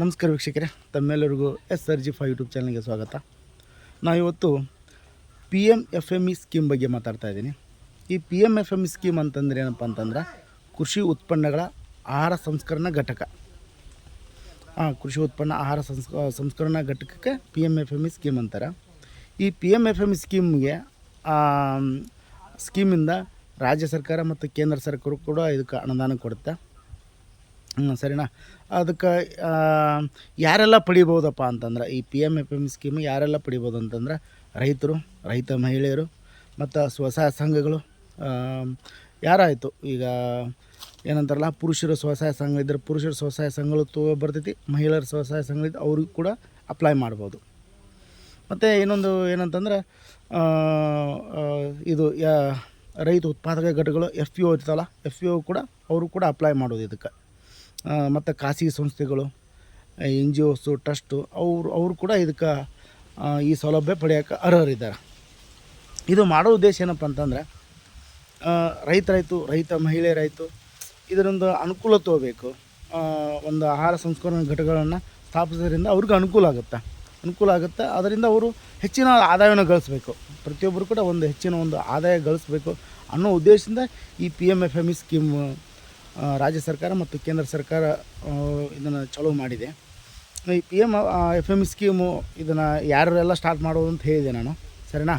ನಮಸ್ಕಾರ ವೀಕ್ಷಕರೇ, ತಮ್ಮೆಲ್ಲರಿಗೂ S R G five YouTube ಚಾನಲ್ಗೆ ಸ್ವಾಗತ. ನಾವಿವತ್ತು P M F M E scheme ಬಗ್ಗೆ ಮಾತಾಡ್ತಾ ಇದ್ದೀನಿ. ಈ P M F M E scheme ಅಂತಂದ್ರೆ ಏನಪ್ಪ ಅಂತಂದ್ರೆ ಕೃಷಿ ಉತ್ಪನ್ನಗಳ ಆಹಾರ ಸಂಸ್ಕರಣಾ ಘಟಕ. ಹಾಂ ಕೃಷಿ ಉತ್ಪನ್ನ ಆಹಾರ ಸಂಸ್ಕ ಸಂಸ್ಕರಣಾ ಘಟಕಕ್ಕೆ P M F M E scheme ಅಂತಾರೆ. ಈ P M F M E ಸ್ಕೀಮ್ಗೆ ಸ್ಕೀಮಿಂದ ರಾಜ್ಯ ಸರ್ಕಾರ ಮತ್ತು ಕೇಂದ್ರ ಸರ್ಕಾರ ಕೂಡ ಇದಕ್ಕೆ ಅನುದಾನ ಕೊಡುತ್ತೆ. ಸರಿನಾ? ಅದಕ್ಕೆ ಯಾರೆಲ್ಲ ಪಡಿಬೋದಪ್ಪ ಅಂತಂದ್ರೆ, ಈ P M F M scheme ಯಾರೆಲ್ಲ ಪಡಿಬೋದು ಅಂತಂದ್ರೆ, ರೈತರು, ರೈತ ಮಹಿಳೆಯರು, ಮತ್ತು ಸ್ವಸಹಾಯ ಸಂಘಗಳು ಯಾರಾಯಿತು? ಈಗ ಏನಂತಾರಲ್ಲ, ಪುರುಷರ ಸ್ವಸಹಾಯ ಸಂಘ ಇದ್ದರೆ ಪುರುಷರ ಸ್ವಸಹಾಯ ಸಂಘಗಳು ತೋ, ಬರ್ತೈತಿ, ಮಹಿಳೆಯರ ಸ್ವಸಹಾಯ ಸಂಘ ಇದ್ದು ಅವ್ರಿಗೆ ಕೂಡ ಅಪ್ಲೈ ಮಾಡ್ಬೋದು. ಮತ್ತು ಇನ್ನೊಂದು ಏನಂತಂದ್ರೆ ಇದು, ಯಾ, ರೈತ ಉತ್ಪಾದಕ ಘಟಕಗಳು ಎಫ್ ಪಿ ಒ ಇರ್ತಲ್ಲ ಎಫ್ ಪಿ ಒ ಕೂಡ ಅವರು ಕೂಡ ಅಪ್ಲೈ ಮಾಡೋದು ಇದಕ್ಕೆ. ಮತ್ತು ಖಾಸಗಿ ಸಂಸ್ಥೆಗಳು ಎನ್ ಜಿ ಒಸು ಟ್ರಸ್ಟು, ಅವರು ಅವರು ಕೂಡ ಇದಕ್ಕೆ ಈ ಸೌಲಭ್ಯ ಪಡೆಯೋಕ್ಕೆ ಅರ್ಹರಿದ್ದಾರೆ. ಇದು ಮಾಡೋ ಉದ್ದೇಶ ಏನಪ್ಪ ಅಂತಂದ್ರೆ ರೈತರಾಯಿತು ರೈತ ಮಹಿಳೆಯರಾಯಿತು ಇದರಿಂದ ಅನುಕೂಲ ತಗೋಬೇಕು ಒಂದು ಆಹಾರ ಸಂಸ್ಕರಣ ಘಟಕಗಳನ್ನು ಸ್ಥಾಪಿಸೋದ್ರಿಂದ ಅವ್ರಿಗೆ ಅನುಕೂಲ ಆಗುತ್ತೆ? ಅನುಕೂಲ ಆಗುತ್ತೆ? ಅದರಿಂದ ಅವರು ಹೆಚ್ಚಿನ ಆದಾಯವನ್ನು ಗಳಿಸ್ಬೇಕು. ಪ್ರತಿಯೊಬ್ಬರು ಕೂಡ ಒಂದು ಹೆಚ್ಚಿನ ಒಂದು ಆದಾಯ ಗಳಿಸ್ಬೇಕು ಅನ್ನೋ ಉದ್ದೇಶದಿಂದ ಈ P M F M E scheme ರಾಜ್ಯ ಸರ್ಕಾರ ಮತ್ತು ಕೇಂದ್ರ ಸರ್ಕಾರ ಇದನ್ನು ಚಾಲೂ ಮಾಡಿದೆ. ಈ P M F M scheme ಇದನ್ನು ಯಾರೆಲ್ಲ ಸ್ಟಾರ್ಟ್ ಮಾಡೋದು ಅಂತ ಹೇಳಿದೆ ನಾನು. ಸರಿನಾ?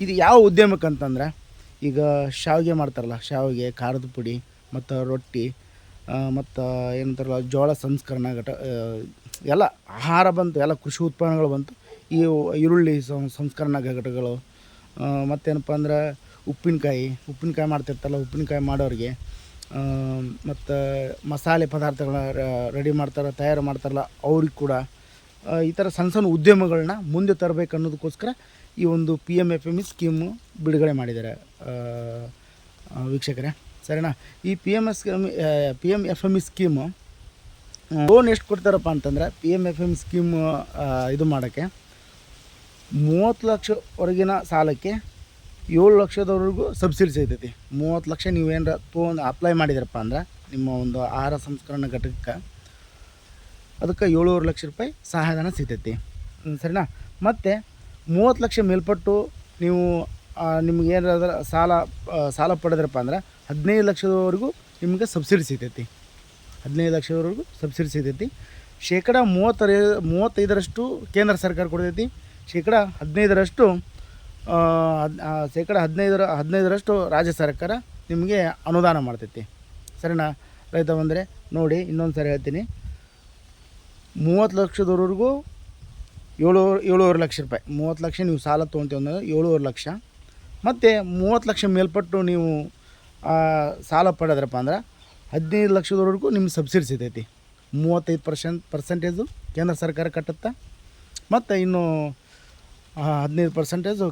ಇದು ಯಾವ ಉದ್ಯಮಕ್ಕೆ ಅಂತಂದ್ರೆ, ಈಗ ಶಾವಿಗೆ ಮಾಡ್ತಾರಲ್ಲ, ಶಾವಿಗೆ, ಖಾರದ ಪುಡಿ, ಮತ್ತು ರೊಟ್ಟಿ ಮತ್ತು ಏನಂತಾರಲ್ಲ, ಜೋಳ ಸಂಸ್ಕರಣ ಘಟ ಎಲ್ಲ ಆಹಾರ ಬಂತು, ಎಲ್ಲ ಕೃಷಿ ಉತ್ಪನ್ನಗಳು ಬಂತು. ಈ ಈರುಳ್ಳಿ ಸಂಸ್ಕರಣಾ ಘಟಕಗಳು ಮತ್ತೇನಪ್ಪ ಅಂದ್ರೆ ಉಪ್ಪಿನಕಾಯಿ ಉಪ್ಪಿನಕಾಯಿ ಮಾಡ್ತಿರ್ತಲ್ಲ ಉಪ್ಪಿನಕಾಯಿ ಮಾಡೋರಿಗೆ. ಮತ್ತು ಮಸಾಲೆ ಪದಾರ್ಥಗಳನ್ನ ರೆಡಿ ಮಾಡ್ತಾರೆ, ತಯಾರು ಮಾಡ್ತಾರಲ್ಲ ಅವ್ರಿಗೆ ಕೂಡ. ಈ ಥರ ಸಣ್ಣ ಸಣ್ಣ ಉದ್ಯಮಗಳನ್ನ ಮುಂದೆ ತರಬೇಕು ಅನ್ನೋದಕ್ಕೋಸ್ಕರ ಈ ಒಂದು P M F M E scheme ಬಿಡುಗಡೆ ಮಾಡಿದ್ದಾರೆ. ವೀಕ್ಷಕರೇ, ಸರಿನಾ? ಈ P M S P M F M E scheme loan ಎಷ್ಟು ಕೊಡ್ತಾರಪ್ಪ ಅಂತಂದ್ರೆ P M F M scheme ಇದು ಮಾಡೋಕ್ಕೆ ಮೂವತ್ತು ಲಕ್ಷವರೆಗಿನ ಸಾಲಕ್ಕೆ ಏಳು ಲಕ್ಷದವರೆಗೂ ಸಬ್ಸಿಡಿ ಸಿಗ್ತೈತಿ. ಮೂವತ್ತು ಲಕ್ಷ ನೀವೇನಾರ ತೊಗೊಂಡು ಅಪ್ಲೈ ಮಾಡಿದ್ರಪ್ಪ ಅಂದ್ರೆ ನಿಮ್ಮ ಒಂದು ಆಹಾರ ಸಂಸ್ಕರಣಾ ಘಟಕಕ್ಕೆ ಅದಕ್ಕೆ ಏಳೂವರೆ ಲಕ್ಷ ರೂಪಾಯಿ ಸಹಾಯಧನ ಸಿಗ್ತೈತಿ. ಸರಿನಾ? ಮತ್ತು ಮೂವತ್ತು ಲಕ್ಷ ಮೇಲ್ಪಟ್ಟು ನೀವು ನಿಮ್ಗೆ ಏನಾದ್ರ ಸಾಲ ಸಾಲ ಪಡೆದ್ರಪ್ಪ ಅಂದ್ರೆ ಹದಿನೈದು ಲಕ್ಷದವರೆಗೂ ನಿಮಗೆ ಸಬ್ಸಿಡಿ ಸಿಗ್ತೈತಿ. ಹದಿನೈದು ಲಕ್ಷದವರೆಗೂ ಸಬ್ಸಿಡಿ ಸಿಗ್ತೈತಿ. ಶೇಕಡ ಮೂವತ್ತರ, ಮೂವತ್ತೈದರಷ್ಟು ಕೇಂದ್ರ ಸರ್ಕಾರ ಕೊಡ್ತೈತಿ. ಶೇಕಡ ಹದಿನೈದರಷ್ಟು ಶೇಕಡ ಹದಿನೈದರ ಹದಿನೈದರಷ್ಟು ರಾಜ್ಯ ಸರ್ಕಾರ ನಿಮಗೆ ಅನುದಾನ ಮಾಡ್ತೈತಿ. ಸರಿನಾ? ರೈತ ಬಂದರೆ ನೋಡಿ, ಇನ್ನೊಂದು ಸರಿ ಹೇಳ್ತೀನಿ. ಮೂವತ್ತು ಲಕ್ಷದವರೆಗೂ ಏಳು ಏಳುವರೆ ಲಕ್ಷ ರೂಪಾಯಿ. ಮೂವತ್ತು ಲಕ್ಷ ನೀವು ಸಾಲ ತೊಗೊತೀವಿ ಅಂದರೆ ಏಳುವರೆ ಲಕ್ಷ. ಮತ್ತು ಮೂವತ್ತು ಲಕ್ಷ ಮೇಲ್ಪಟ್ಟು ನೀವು ಸಾಲ ಪಡೆದ್ರಪ್ಪ ಅಂದ್ರೆ ಹದಿನೈದು ಲಕ್ಷದವರೆಗೂ ನಿಮ್ಗೆ ಸಬ್ಸಿಡಿ ಸಿಗ್ತೈತಿ. ಮೂವತ್ತೈದು ಪರ್ಸೆಂಟ್ ಪರ್ಸೆಂಟೇಜು ಕೇಂದ್ರ ಸರ್ಕಾರ ಕಟ್ಟುತ್ತೆ. ಮತ್ತು ಇನ್ನು ಹದಿನೈದು ಪರ್ಸೆಂಟೇಜು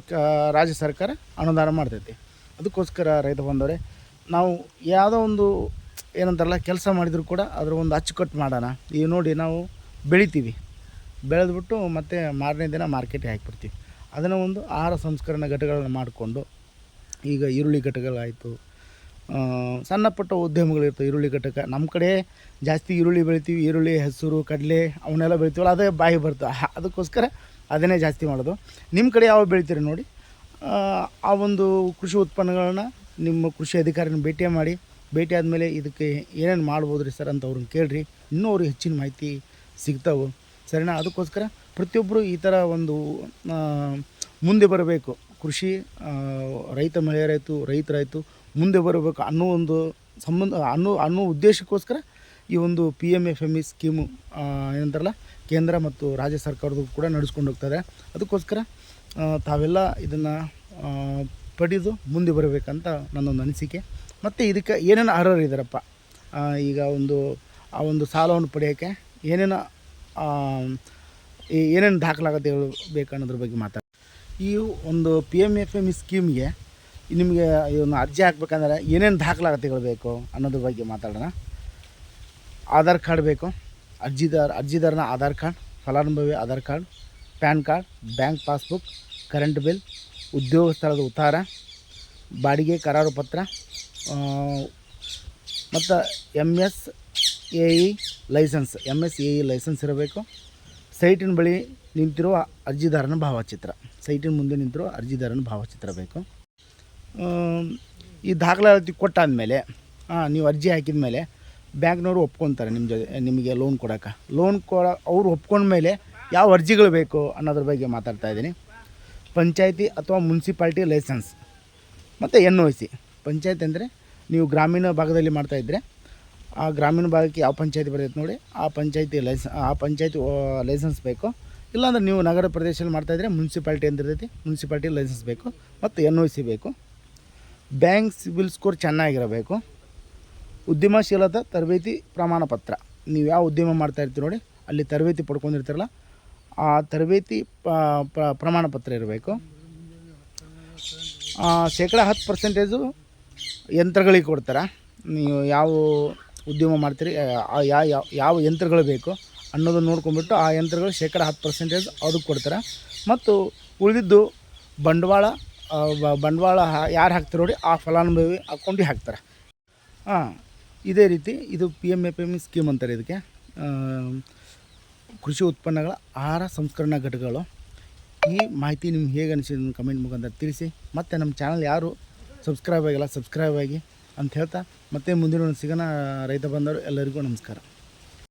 ರಾಜ್ಯ ಸರ್ಕಾರ ಅನುದಾನ ಮಾಡ್ತೈತಿ. ಅದಕ್ಕೋಸ್ಕರ ರೈತ ಬಂದವರೆ, ನಾವು ಯಾವುದೋ ಒಂದು ಏನಂತಾರಲ್ಲ, ಕೆಲಸ ಮಾಡಿದರೂ ಕೂಡ ಅದರ ಒಂದು ಅಚ್ಚುಕಟ್ಟು ಮಾಡೋಣ. ಈಗ ನೋಡಿ ನಾವು ಬೆಳಿತೀವಿ. ಬೆಳೆದ್ಬಿಟ್ಟು ಮತ್ತೆ ಮಾರನೇ ದಿನ ಮಾರ್ಕೆಟಿಗೆ ಹಾಕಿಬಿಡ್ತೀವಿ. ಅದನ್ನು ಒಂದು ಆಹಾರ ಸಂಸ್ಕರಣಾ ಘಟಕಗಳನ್ನು ಮಾಡಿಕೊಂಡು, ಈಗ ಈರುಳ್ಳಿ ಘಟಕಗಳಾಯಿತು ಸಣ್ಣ ಪುಟ್ಟ ಉದ್ಯಮಗಳಿರ್ತವೆ ಈರುಳ್ಳಿ ಘಟಕ. ನಮ್ಮ ಕಡೆ ಜಾಸ್ತಿ ಈರುಳ್ಳಿ ಬೆಳಿತೀವಿ. ಈರುಳ್ಳಿ, ಹೆಸರು, ಕಡಲೆ, ಅವನ್ನೆಲ್ಲ ಬೆಳಿತೀವಲ್ಲ, ಅದೇ ಬಾಯಿ ಬರ್ತವೆ ಅದಕ್ಕೋಸ್ಕರ ಅದನ್ನೇ ಜಾಸ್ತಿ ಮಾಡೋದು. ನಿಮ್ಮ ಕಡೆ ಯಾವ ಬೆಳಿತೀರಿ ನೋಡಿ. ಆ, ಒಂದು ಕೃಷಿ ಉತ್ಪನ್ನಗಳನ್ನ ನಿಮ್ಮ ಕೃಷಿ ಅಧಿಕಾರಿನ ಭೇಟಿ ಮಾಡಿ ಭೇಟಿ ಆದಮೇಲೆ ಇದಕ್ಕೆ ಏನೇನು ಮಾಡ್ಬೋದು ರೀ ಸರ್ ಅಂತ ಅವ್ರನ್ನ ಕೇಳ್ರಿ. ಇನ್ನೂ ಅವ್ರಿಗೆ ಹೆಚ್ಚಿನ ಮಾಹಿತಿ ಸಿಗ್ತಾವೆ. ಸರಿನಾ? ಅದಕ್ಕೋಸ್ಕರ ಪ್ರತಿಯೊಬ್ಬರು ಈ ಥರ ಒಂದು ಮುಂದೆ ಬರಬೇಕು. ಕೃಷಿ ರೈತ ಮಹಿಳೆಯರಾಯಿತು ರೈತರಾಯಿತು ಮುಂದೆ ಬರಬೇಕು ಅನ್ನೋ ಒಂದು ಸಂಬಂಧ ಅನ್ನೋ ಅನ್ನೋ ಉದ್ದೇಶಕ್ಕೋಸ್ಕರ ಈ ಒಂದು P M F M E scheme ಏನಂತಾರಲ್ಲ ಕೇಂದ್ರ ಮತ್ತು ರಾಜ್ಯ ಸರ್ಕಾರದ್ದು ಕೂಡ ನಡೆಸ್ಕೊಂಡು ಹೋಗ್ತಾರೆ. ಅದಕ್ಕೋಸ್ಕರ ತಾವೆಲ್ಲ ಇದನ್ನು ಪಡೆದು ಮುಂದೆ ಬರಬೇಕಂತ ನನ್ನೊಂದು ಅನಿಸಿಕೆ. ಮತ್ತು ಇದಕ್ಕೆ ಏನೇನು ಅರ್ಹರು ಇದ್ದಾರಪ್ಪ? ಈಗ ಒಂದು, ಆ ಒಂದು ಸಾಲವನ್ನು ಪಡೆಯೋಕ್ಕೆ ಏನೇನು ಏನೇನು ದಾಖಲಾಗತ್ತೆ ಬೇಕು ಅನ್ನೋದ್ರ ಬಗ್ಗೆ ಮಾತಾಡ. ಈ ಒಂದು ಪಿ ಎಂ ಎಫ್ ಎಂ ಸ್ಕೀಮ್ಗೆ ನಿಮಗೆ ಇದನ್ನು ಅರ್ಜಿ ಹಾಕ್ಬೇಕಂದ್ರೆ ಏನೇನು ದಾಖಲಾಗತ್ತೆಗಳು ಬೇಕು ಅನ್ನೋದ್ರ ಬಗ್ಗೆ ಮಾತಾಡೋಣ. ಆಧಾರ್ ಕಾರ್ಡ್ ಬೇಕು ಅರ್ಜಿದಾರ, ಅರ್ಜಿದಾರನ ಆಧಾರ್ ಕಾರ್ಡ್, ಫಲಾನುಭವಿ Aadhaar card, pan card, bank passbook, current bill, ಉದ್ಯೋಗ ಸ್ಥಳದ ಉತ್ತಾರ, ಬಾಡಿಗೆ ಕರಾರು ಪತ್ರ ಮತ್ತು M S M E licence M S M E licence ಇರಬೇಕು. ಸೈಟಿನ ಬಳಿ ನಿಂತಿರುವ ಅರ್ಜಿದಾರನ ಭಾವಚಿತ್ರ. ಸೈಟಿನ ಮುಂದೆ ನಿಂತಿರುವ ಅರ್ಜಿದಾರನ ಭಾವಚಿತ್ರ ಬೇಕು. ಈ ದಾಖಲಾತಿ ಕೊಟ್ಟಾದಮೇಲೆ ನೀವು ಅರ್ಜಿ ಹಾಕಿದ ಮೇಲೆ ಬ್ಯಾಂಕ್ನವರು ಒಪ್ಕೊತಾರೆ ನಿಮ್ಮ ಜೊತೆ, ನಿಮಗೆ ಲೋನ್ ಕೊಡೋಕೆ. ಲೋನ್ ಕೊಡ ಒಪ್ಕೊಂಡ ಮೇಲೆ ಯಾವ ಅರ್ಜಿಗಳು ಬೇಕು ಅನ್ನೋದ್ರ ಬಗ್ಗೆ ಮಾತಾಡ್ತಾ ಇದ್ದೀನಿ. ಪಂಚಾಯತಿ ಅಥವಾ ಮುನ್ಸಿಪಾಲ್ಟಿ ಲೈಸೆನ್ಸ್ ಮತ್ತು ಎನ್ ಒ ಸಿ ಪಂಚಾಯತ್ ಅಂದರೆ ನೀವು ಗ್ರಾಮೀಣ ಭಾಗದಲ್ಲಿ ಮಾಡ್ತಾಯಿದ್ರೆ ಆ ಗ್ರಾಮೀಣ ಭಾಗಕ್ಕೆ ಯಾವ ಪಂಚಾಯತಿ ಬರ್ತೈತೆ ನೋಡಿ, ಆ ಪಂಚಾಯತಿ ಲೈಸ್ ಆ ಪಂಚಾಯತಿ ಲೈಸೆನ್ಸ್ ಬೇಕು. ಇಲ್ಲಾಂದ್ರೆ ನೀವು ನಗರ ಪ್ರದೇಶದಲ್ಲಿ ಮಾಡ್ತಾಯಿದ್ರೆ ಮುನ್ಸಿಪಾಲ್ಟಿ ಅಂತ ಇರ್ತೈತಿ, ಮುನ್ಸಿಪಾಲ್ಟಿ ಲೈಸೆನ್ಸ್ ಬೇಕು, ಮತ್ತು ಎನ್ ಒ ಸಿ ಬೇಕು. ಬ್ಯಾಂಕ್ ಸಿಬಿಲ್ ಸ್ಕೋರ್ ಚೆನ್ನಾಗಿರಬೇಕು. ಉದ್ಯಮಶೀಲತಾ ತರಬೇತಿ ಪ್ರಮಾಣ ಪತ್ರ. ನೀವು ಯಾವ ಉದ್ಯಮ ಮಾಡ್ತಾ ಇರ್ತೀರಿ ನೋಡಿ, ಅಲ್ಲಿ ತರಬೇತಿ ಪಡ್ಕೊಂಡಿರ್ತೀರಲ್ಲ, ಆ ತರಬೇತಿ ಪ್ರಮಾಣ ಪತ್ರ ಇರಬೇಕು. ಶೇಕಡ ಹತ್ತು ಪರ್ಸೆಂಟೇಜು ಯಂತ್ರಗಳಿಗೆ ಕೊಡ್ತಾರೆ. ನೀವು ಯಾವ ಉದ್ಯಮ ಮಾಡ್ತೀರಿ ಯಾವ ಯಂತ್ರಗಳು ಬೇಕು ಅನ್ನೋದನ್ನು ನೋಡ್ಕೊಂಬಿಟ್ಟು ಆ ಯಂತ್ರಗಳು ಶೇಕಡ ಹತ್ತು ಪರ್ಸೆಂಟೇಜ್ ಅದಕ್ಕೆ ಕೊಡ್ತಾರೆ. ಮತ್ತು ಉಳಿದಿದ್ದು ಬಂಡವಾಳ ಬಂಡವಾಳ ಯಾರು ಹಾಕ್ತಾರೆ ನೋಡಿ, ಆ ಫಲಾನುಭವಿ ಅಕೌಂಟಿಗೆ ಹಾಕ್ತಾರೆ. ಹಾಂ. ಇದೇ ರೀತಿ ಇದು P M F M scheme ಅಂತಾರೆ ಇದಕ್ಕೆ. ಕೃಷಿ ಉತ್ಪನ್ನಗಳ ಆಹಾರ ಸಂಸ್ಕರಣಾ ಘಟಕಗಳು. ಈ ಮಾಹಿತಿ ನಿಮ್ಗೆ ಹೇಗೆ ಅನಿಸಿದ ಕಮೆಂಟ್ ಮುಖಾಂತರ ತಿಳಿಸಿ. ಮತ್ತು ನಮ್ಮ ಚಾನಲ್ ಯಾರು ಸಬ್ಸ್ಕ್ರೈಬ್ ಆಗಿಲ್ಲ ಸಬ್ಸ್ಕ್ರೈಬ್ ಆಗಿ ಅಂತ ಹೇಳ್ತಾ. ಮತ್ತೆ ಮುಂದಿನ ಸಿಗೋಣ, ರೈತ ಬಂದವರು ಎಲ್ಲರಿಗೂ ನಮಸ್ಕಾರ.